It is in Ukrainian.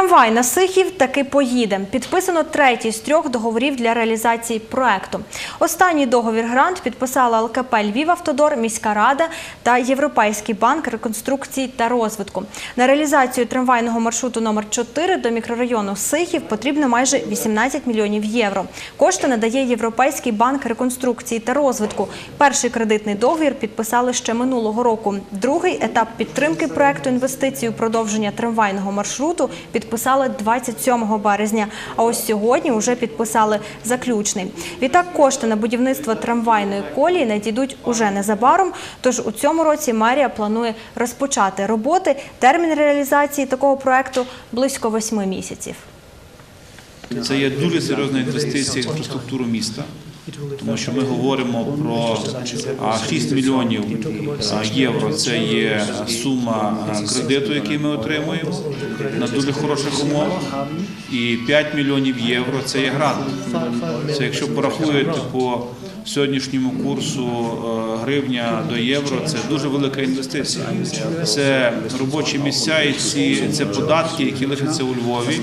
Трамвай на Сихів таки поїде. Підписано третій з трьох договорів для реалізації проекту. Останній договір грант підписала ЛКП Львівавтодор, міська рада та Європейський банк реконструкції та розвитку. На реалізацію трамвайного маршруту номер 4 до мікрорайону Сихів потрібно майже 18 мільйонів євро. Кошти надає Європейський банк реконструкції та розвитку. Перший кредитний договір підписали ще минулого року. Другий етап підтримки проекту інвестицій у продовження трамвайного маршруту підписали 27 березня. А ось сьогодні вже підписали заключний. Відтак кошти на будівництво трамвайної колії надійдуть уже незабаром. Тож у цьому році мерія планує розпочати роботи. Термін реалізації такого проекту близько восьми місяців. Це є дуже серйозна інвестиція в інфраструктуру міста, тому що ми говоримо про а, 6 мільйонів євро. Це є сума кредиту, який ми отримуємо на дуже хороших умовах, і 5 мільйонів євро це є грант. Це якщо порахуєте по сьогоднішньому курсу е, гривня до євро, це дуже велика інвестиція. Це робочі місця і ці це податки, які лишаться у Львові.